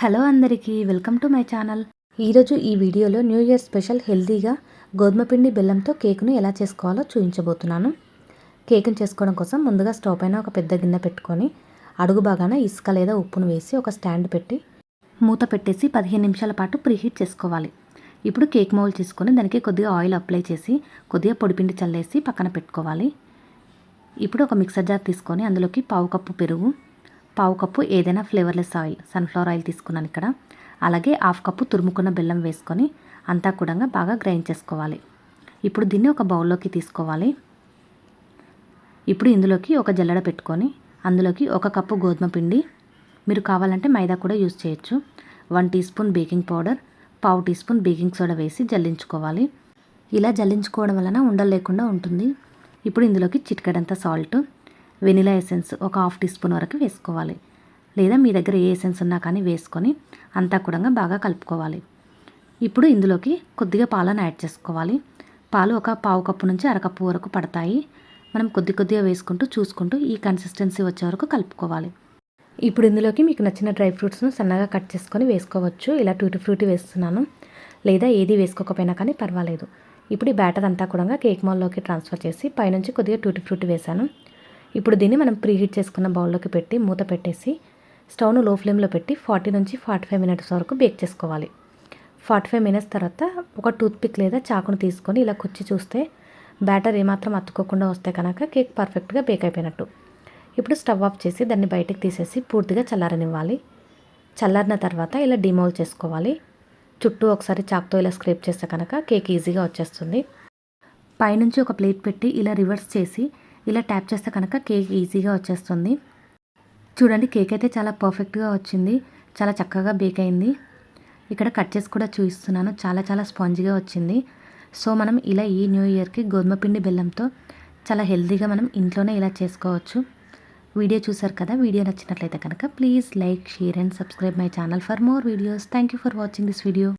Hello అందరికీ welcome to my channel. ఈరోజు ఈ వీడియోలో న్యూ ఇయర్ స్పెషల్ హెల్దీగా గోధుమ పిండి బెల్లంతో కేక్ను ఎలా చేసుకోవాలో చూపించబోతున్నాను. కేక్ను చేసుకోవడం కోసం ముందుగా స్టవ్ పైన ఒక పెద్ద గిన్నె పెట్టుకొని అడుగు బాగాన ఇసుక లేదా ఉప్పును వేసి ఒక స్టాండ్ పెట్టి మూత పెట్టేసి పదిహేను నిమిషాల పాటు ప్రీహీట్ చేసుకోవాలి. ఇప్పుడు కేక్ మౌల్ తీసుకొని దానికి కొద్దిగా ఆయిల్ అప్లై చేసి కొద్దిగా పొడిపిండి చల్లేసి పక్కన పెట్టుకోవాలి. ఇప్పుడు ఒక మిక్సర్ జార్ తీసుకొని అందులోకి పావు కప్పు పెరుగు పావు కప్పు ఏదైనా ఫ్లేవర్లెస్ ఆయిల్ సన్ఫ్లవర్ ఆయిల్ తీసుకున్నాను ఇక్కడ. అలాగే హాఫ్ కప్పు తురుముకున్న బెల్లం వేసుకొని అంతా కూడా బాగా గ్రైండ్ చేసుకోవాలి. ఇప్పుడు దీన్ని ఒక బౌల్లోకి తీసుకోవాలి. ఇప్పుడు ఇందులోకి ఒక జల్లడ పెట్టుకొని అందులోకి ఒక కప్పు గోధుమ పిండి మీరు కావాలంటే మైదా కూడా యూజ్ చేయొచ్చు. One teaspoon baking powder పావు టీ స్పూన్ బేకింగ్ సోడా వేసి జల్లించుకోవాలి. ఇలా జల్లించుకోవడం వలన ఉండలు లేకుండా ఉంటుంది. ఇప్పుడు ఇందులోకి చిటికడంత సాల్ట్ వెనిలా ఎసెన్స్ ఒక హాఫ్ టీ స్పూన్ వరకు వేసుకోవాలి. లేదా మీ దగ్గర ఏ ఎసెన్స్ ఉన్నా కానీ వేసుకొని అంతా కూడా బాగా కలుపుకోవాలి. ఇప్పుడు ఇందులోకి కొద్దిగా పాలను యాడ్ చేసుకోవాలి. పాలు ఒక పావు కప్పు నుంచి అరకప్పు వరకు పడతాయి. మనం కొద్ది కొద్దిగా వేసుకుంటూ చూసుకుంటూ ఈ కన్సిస్టెన్సీ వచ్చే వరకు కలుపుకోవాలి. ఇప్పుడు ఇందులోకి మీకు నచ్చిన డ్రై ఫ్రూట్స్ను సన్నగా కట్ చేసుకొని వేసుకోవచ్చు. ఇలా టూటి ఫ్రూటీ వేస్తున్నాను. లేదా ఏది వేసుకోకపోయినా కానీ పర్వాలేదు. ఇప్పుడు ఈ బ్యాటర్ అంతా కూడా కేక్ మాల్లోకి ట్రాన్స్ఫర్ చేసి పైనుంచి కొద్దిగా టూటీ ఫ్రూటీ వేశాను. ఇప్పుడు దీన్ని మనం ప్రీహీట్ చేసుకున్న బౌల్లోకి పెట్టి మూత పెట్టేసి స్టవ్ను లో ఫ్లేమ్లో పెట్టి ఫార్టీ నుంచి ఫార్టీ ఫైవ్ మినిట్స్ వరకు బేక్ చేసుకోవాలి. ఫార్టీ ఫైవ్ మినిట్స్ తర్వాత ఒక టూత్పిక్ లేదా చాకును తీసుకొని ఇలా కుచ్చి చూస్తే బ్యాటర్ ఏమాత్రం అతుక్కోకుండా వస్తే కనుక కేక్ పర్ఫెక్ట్గా బేక్ అయిపోయినట్టు. ఇప్పుడు స్టవ్ ఆఫ్ చేసి దాన్ని బయటకు తీసేసి పూర్తిగా చల్లారనివ్వాలి. చల్లారిన తర్వాత ఇలా డిమోల్ చేసుకోవాలి. చుట్టూ ఒకసారి చాక్తో ఇలా స్క్రేప్ చేస్తే కనుక కేక్ ఈజీగా వచ్చేస్తుంది. పైనుంచి ఒక ప్లేట్ పెట్టి ఇలా రివర్స్ చేసి ఇలా ట్యాప్ చేస్తే కనుక కేక్ ఈజీగా వచ్చేస్తుంది. చూడండి కేక్ అయితే చాలా పర్ఫెక్ట్గా వచ్చింది. చాలా చక్కగా బేక్ అయింది. ఇక్కడ కట్ చేసి కూడా చూపిస్తున్నాను. చాలా చాలా స్పాంజిగా వచ్చింది. సో మనం ఇలా ఈ న్యూ ఇయర్కి గోధుమ పిండి బెల్లంతో చాలా హెల్తీగా మనం ఇంట్లోనే ఇలా చేసుకోవచ్చు. వీడియో చూసారు కదా? వీడియో నచ్చినట్లయితే కనుక please like share and subscribe my channel for more videos thank you for watching this video